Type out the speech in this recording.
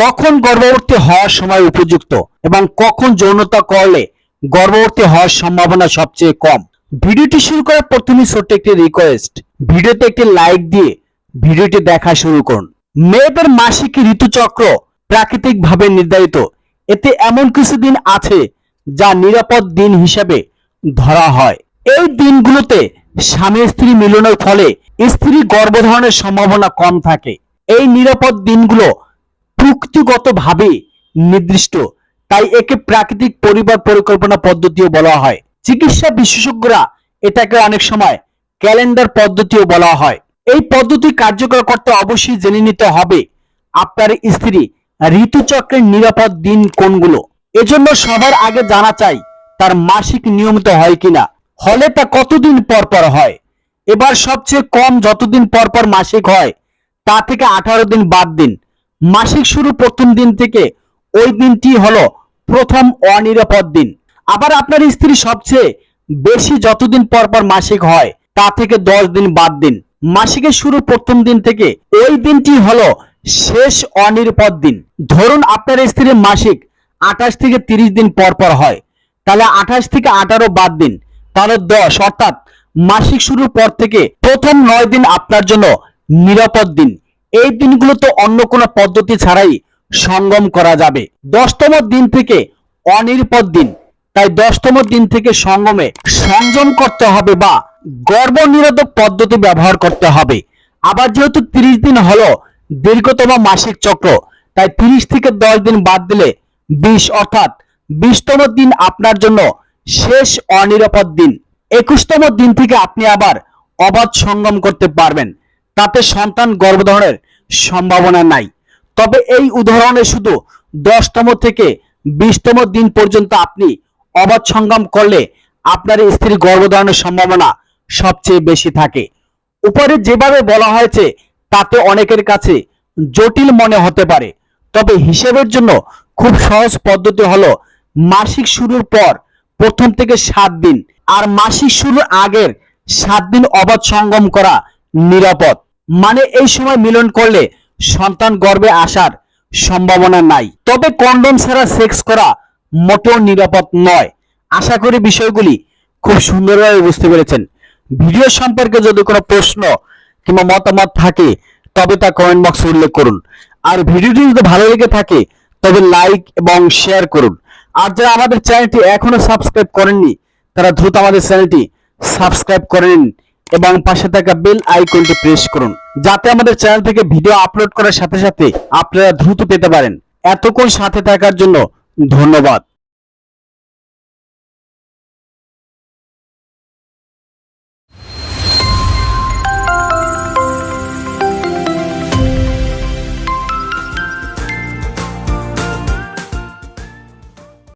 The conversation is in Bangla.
কখন গর্ভবতী হওয়ার সময় উপযুক্ত এবং কখন যৌনতা করলে গর্ভবতী হওয়ার সম্ভাবনা সবচেয়ে কম? ভিডিওটি শুরু করার প্রথমে ছোট্ট একটি রিকোয়েস্ট ভিডিওতে একটি লাইক দিয়ে ভিডিওটি দেখা শুরু করুন। মেয়েদের মাসিক ঋতুচক্র প্রাকৃতিকভাবে নির্ধারিত। এতে এমন কিছু দিন আছে যা নিরাপদ দিন হিসেবে ধরা হয়। এই দিনগুলোতে স্বামী স্ত্রী মিলনের ফলে স্ত্রী গর্ভধারণের সম্ভাবনা কম থাকে। এই নিরাপদ দিনগুলো প্রকৃতিগতভাবে নির্দিষ্ট, তাই একে প্রাকৃতিক পরিবার পরিকল্পনা পদ্ধতিও বলা হয়। চিকিৎসা বিশেষজ্ঞরা এটাকে অনেক সময় ক্যালেন্ডার পদ্ধতিও বলা হয়। এই পদ্ধতি কার্যকর করতে অবশ্যই জেনে নিতে হবে আপনার স্ত্রী ঋতুচক্রের নিরাপদ দিন কোনগুলো। এজন্য সবার আগে জানা চাই তার মাসিক নিয়মিত হয় কিনা। হলে তা কতদিন পর পর হয়? এবার সবচেয়ে কম যতদিন পর পর মাসিক হয়, তা থেকে আঠারো দিন বাদ দিন। মাসিক শুরু প্রথম দিন থেকে ওই দিনটি হলো প্রথম অনিরাপদ দিন। আবার আপনার স্ত্রী সবচেয়ে বেশি যতদিন পর পর মাসিক হয়, তা থেকে দশ দিন বাদ দিন। মাসিকের শুরু প্রথম দিন থেকে ওই দিনটি হলো শেষ অনিরাপদ দিন। ধরুন আপনার স্ত্রীর মাসিক আঠাশ থেকে তিরিশ দিন পর পর হয়। তাহলে আঠাশ থেকে আঠারো বাদ দিন। তাহলে দশ, অর্থাৎ মাসিক শুরুর পর থেকে প্রথম নয় দিন আপনার জন্য নিরাপদ দিন। এই দিনগুলোতে অন্য কোনো পদ্ধতি ছাড়াই সঙ্গম করা যাবে। দশতম দিন থেকে অনিরাপদ দিন। তাই দশতম দিন থেকে সঙ্গমে সংযম করতে হবে বা গর্ভ নিরোধক পদ্ধতি ব্যবহার করতে হবে। আবার যেহেতু তিরিশ দিন হলো দীর্ঘতম মাসিক চক্র, তাই তিরিশ থেকে দশ দিন বাদ দিলে বিশ অর্থাৎ বিশতম দিন আপনার জন্য শেষ অনিরাপদ দিন। একুশতম দিন থেকে আপনি আবার অবাধ সঙ্গম করতে পারবেন। তাতে সন্তান গর্ভধারণের সম্ভাবনা নাই। তবে এই উদাহরণে শুধু দশতম থেকে বিশতম দিন পর্যন্ত আপনি অবাধ সঙ্গম করলে আপনার স্ত্রীর গর্ভধারণের সম্ভাবনা সবচেয়ে বেশি থাকে। উপরে যেভাবে বলা হয়েছে, তাতে অনেকের কাছে জটিল মনে হতে পারে। তবে হিসেবের জন্য খুব সহজ পদ্ধতি হলো মাসিক শুরুর পর প্রথম থেকে সাত দিন, আর মাসিক শুরুর আগের সাত দিন অবাধ সঙ্গম করা নিরাপদ। মানে এই সময় মিলন করলে সন্তান গর্বে আসার সম্ভাবনা নাই। তবে কন্ডম ছাড়া সেক্স করা মোটেও নিরাপদ নয়। আশা করি বিষয়গুলি খুব সুন্দরভাবে বুঝতে পেরেছেন। ভিডিও সম্পর্কে যদি কোনো প্রশ্ন কিংবা মতামত থাকে, তবে তা কমেন্ট বক্সে উল্লেখ করুন। আর ভিডিওটি যদি ভালো লেগে থাকে, তবে লাইক এবং শেয়ার করুন। আর যারা আমাদের চ্যানেলটি এখনও সাবস্ক্রাইব করেননি, তারা দ্রুত আমাদের চ্যানেলটি সাবস্ক্রাইব করে নিন এবং পাশে থাকা বেল আইকনটি প্রেস করুন। যাতে আমাদের চ্যানেল থেকে ভিডিও আপলোড করার সাথে সাথে আপনারা দ্রুত পেতে পারেন। এতক্ষণ সাথে থাকার জন্য ধন্যবাদ।